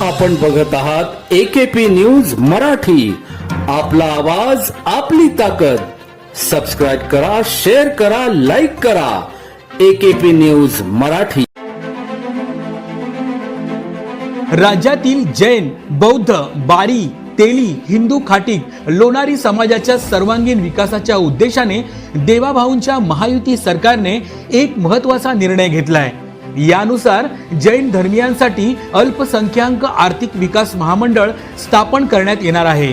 आपण बघत आहात एकेपी न्यूज मराठी. आपला आवाज आपली ताकद. सबस्क्राईब करा शेअर करा लाईक करा. AKP news Marathi. राज्यातील जैन बौद्ध बारी तेली हिंदू खाटीक लोणारी समाजाच्या सर्वांगीण विकासाच्या उद्देशाने देवाभाऊंच्या महायुती सरकारने एक महत्त्वाचा निर्णय घेतलाय. यानुसार जैन धर्मियांसाठी अल्पसंख्याक आर्थिक विकास महामंडळ स्थापन करण्यात येणार आहे.